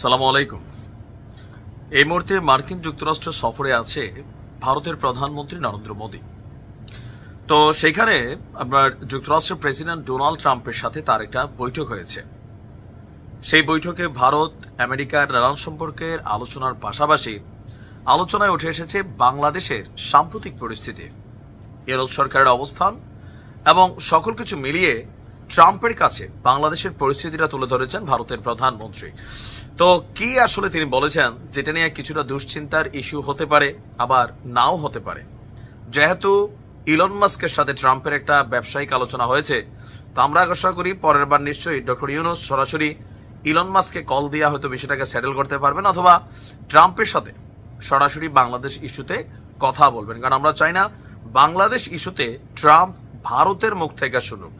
সালাম আলাইকুম এই মুহূর্তে মার্কিন যুক্তরাষ্ট্র সফরে আছে ভারতের প্রধানমন্ত্রী নরেন্দ্র মোদী। তো সেখানে আপনার যুক্তরাষ্ট্রের প্রেসিডেন্ট ডোনাল্ড ট্রাম্পের সাথে তার একটা বৈঠক হয়েছে। সেই বৈঠকে ভারত, আমেরিকার নানান সম্পর্কের আলোচনার পাশাপাশি আলোচনায় উঠে এসেছে বাংলাদেশের সাম্প্রতিক পরিস্থিতি এরল সরকারের অবস্থান এবং সকল কিছু মিলিয়ে ট্রাম্পের কাছে বাংলাদেশের পরিস্থিতিটা তুলে ধরেছেন ভারতের প্রধানমন্ত্রী। তো কি আসলে তিনি বলেছেন? যেটা নিয়ে কিছুটা দুশ্চিন্তার ইস্যু হতে পারে, আবার নাও হতে পারে। যেহেতু ইলন মাস্কের সাথে ট্রাম্পের একটা ব্যবসায়িক আলোচনা হয়েছে, তো আমরা আশা করি পরের বার নিশ্চয়ই ডক্টর ইউনুস সরাসরি ইলন মাস্ককে কল দিয়ে হয়তো বিষয়টাকে সেটেল করতে পারবেন, অথবা ট্রাম্পের সাথে সরাসরি বাংলাদেশ ইস্যুতে কথা বলবেন। কারণ আমরা চাই না বাংলাদেশ ইস্যুতে ট্রাম্প ভারতের মুখ থেকে শুনুক।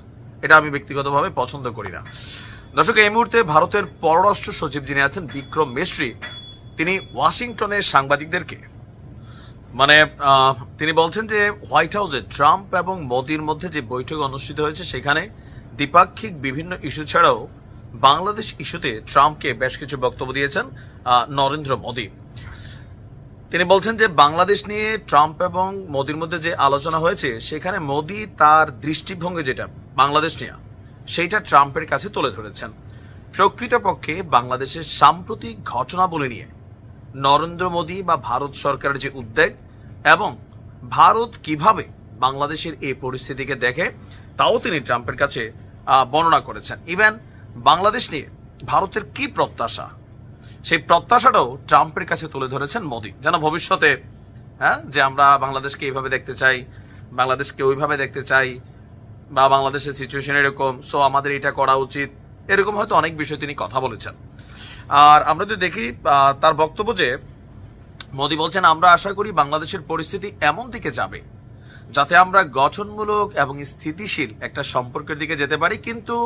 এটা আমি ব্যক্তিগতভাবে পছন্দ করি না। দর্শক, এই মুহূর্তে ভারতের পররাষ্ট্র সচিব যিনি আছেন, বিক্রম মিস্ত্রি, তিনি ওয়াশিংটনের সাংবাদিকদেরকে। মানে তিনি বলছেন যে, হোয়াইট হাউসে ট্রাম্প এবং মোদির মধ্যে যে বৈঠক অনুষ্ঠিত হয়েছে, সেখানে দ্বিপাক্ষিক বিভিন্ন ইস্যু ছাড়াও বাংলাদেশ ইস্যুতে ট্রাম্পকে বেশ কিছু বক্তব্য দিয়েছেন নরেন্দ্র মোদী। তিনি বলছেন যে, বাংলাদেশ নিয়ে ট্রাম্প এবং মোদির মধ্যে যে আলোচনা হয়েছে, সেখানে মোদি তার দৃষ্টিভঙ্গি যেটা বাংলাদেশ নিয়ে। সেইটা ট্রাম্পের কাছে তুলে ধরেছেন। প্রকৃতপক্ষে বাংলাদেশের সাম্প্রতিক ঘটনাবলী নিয়ে নরেন্দ্র মোদী বা ভারত সরকারের যে উদ্বেগ এবং ভারত কীভাবে বাংলাদেশের এই পরিস্থিতিকে দেখে, তাও তিনি ট্রাম্পের কাছে বর্ণনা করেছেন। ইভেন বাংলাদেশ নিয়ে ভারতের কি প্রত্যাশা? সেই প্রত্যাশাটাও ট্রাম্পের কাছে তুলে ধরেছেন মোদী। যেন ভবিষ্যতে হ্যাঁ যে আমরা বাংলাদেশকে এইভাবে দেখতে চাই, বাংলাদেশকে ওইভাবে দেখতে চাই বা বাংলাদেশের সিচুয়েশন এরকম সো আমাদের এটা করা উচিত। এরকম হয়তো অনেক বিষয় তিনি কথা বলেছেন। আর আমরা যদি দেখি তার বক্তব্য যে, মোদী বলছেন, আমরা আশা করি বাংলাদেশের পরিস্থিতি এমন দিকে যাবে, যাতে আমরা গঠনমূলক এবং স্থিতিশীল একটা সম্পর্কের দিকে যেতে পারি, কিন্তু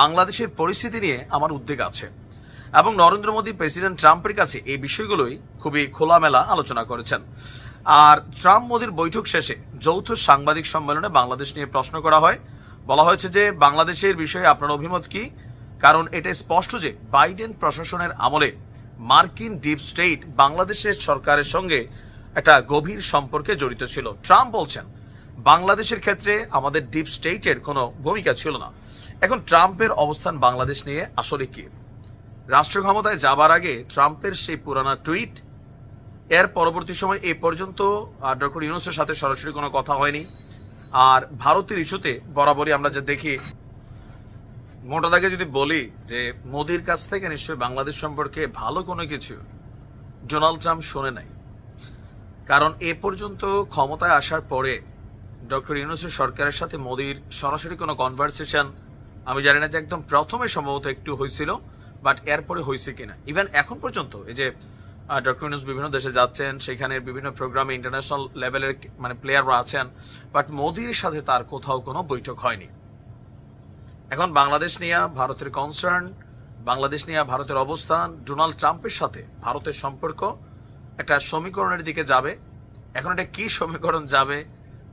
বাংলাদেশের পরিস্থিতি নিয়ে আমার উদ্বেগ আছে। এবং নরেন্দ্র মোদী প্রেসিডেন্ট ট্রাম্পের কাছে এই বিষয়গুলোই খুবই খোলামেলা আলোচনা করেছেন। আর ট্রাম্প মোদীর বৈঠক শেষে যৌথ সাংবাদিক সম্মেলনে বাংলাদেশ নিয়ে প্রশ্ন করা হয়। বলা হয়েছে যে বাংলাদেশের বিষয়ে আপনার অভিমত কি? কারণ এটা স্পষ্ট যে বাইডেন প্রশাসনের আমলে মার্কিন ডিপ স্টেট বাংলাদেশের সরকারের সঙ্গে একটা গভীর সম্পর্কে জড়িত ছিল। ট্রাম্প বলছেন, বাংলাদেশের ক্ষেত্রে আমাদের ডিপ স্টেটের কোনো ভূমিকা ছিল না। এখন ট্রাম্পের অবস্থান বাংলাদেশ নিয়ে আসলে কি? রাষ্ট্র ক্ষমতায় যাবার আগে ট্রাম্পের সেই পুরানা টুইট এর পরবর্তী সময় এ পর্যন্ত ডক্টর ইউনুসের সাথে সরাসরি কোনো কথা হয়নি। আর ভারতের ইস্যুতে বরাবরই আমরা যে দেখি, মোটা দাগে যদি বলি যে মোদির কাছ থেকে নিশ্চয়ই বাংলাদেশ সম্পর্কে ভালো কোনো কিছু ডোনাল্ড ট্রাম্প শোনে নাই। কারণ এ পর্যন্ত ক্ষমতায় আসার পরে ডক্টর ইউনুসের সরকারের সাথে মোদির সরাসরি কোনো কনভারসেশন আমি জানি না যে একদম প্রথমে সম্ভবত একটু হয়েছিল বাট এরপরে হয়েছে কিনা। ইভেন এখন পর্যন্ত এই যে ডক্টর ইউনুস বিভিন্ন দেশে যাচ্ছেন সেখানে বিভিন্ন প্রোগ্রামে ইন্টারন্যাশনাল লেভেলের মানে প্লেয়াররা আছেন বাট মোদির সাথে তার কোথাও কোনো বৈঠক হয়নি। এখন বাংলাদেশ নিয়ে ভারতের কনসার্ন বাংলাদেশ নিয়ে ভারতের অবস্থান ডোনাল্ড ট্রাম্পের সাথে ভারতের সম্পর্ক একটা সমীকরণের দিকে যাবে। এখন এটা কি সমীকরণ যাবে?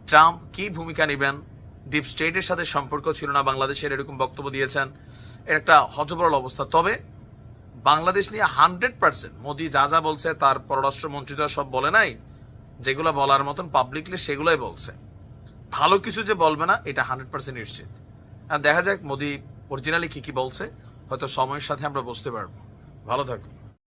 ট্রাম্প কি ভূমিকা নেবেন? ডিপ স্টেটের সাথে সম্পর্ক ছিল না বাংলাদেশের, এরকম বক্তব্য দিয়েছেন। এর একটা হজবরল অবস্থা। তবে বাংলাদেশ নিয়ে হান্ড্রেড পার্সেন্ট, মোদি যা যা বলছে, তার পররাষ্ট্রমন্ত্রী তো সব বলে নাই। যেগুলো বলার মতন পাবলিকলি সেগুলোই বলছে। ভালো কিছু যে বলবে না, এটা হান্ড্রেড পার্সেন্ট নিশ্চিত। আর দেখা যাক, মোদি অরিজিনালি কি কি বলছে, হয়তো সময়ের সাথে আমরা বুঝতে পারব। ভালো থাকুন।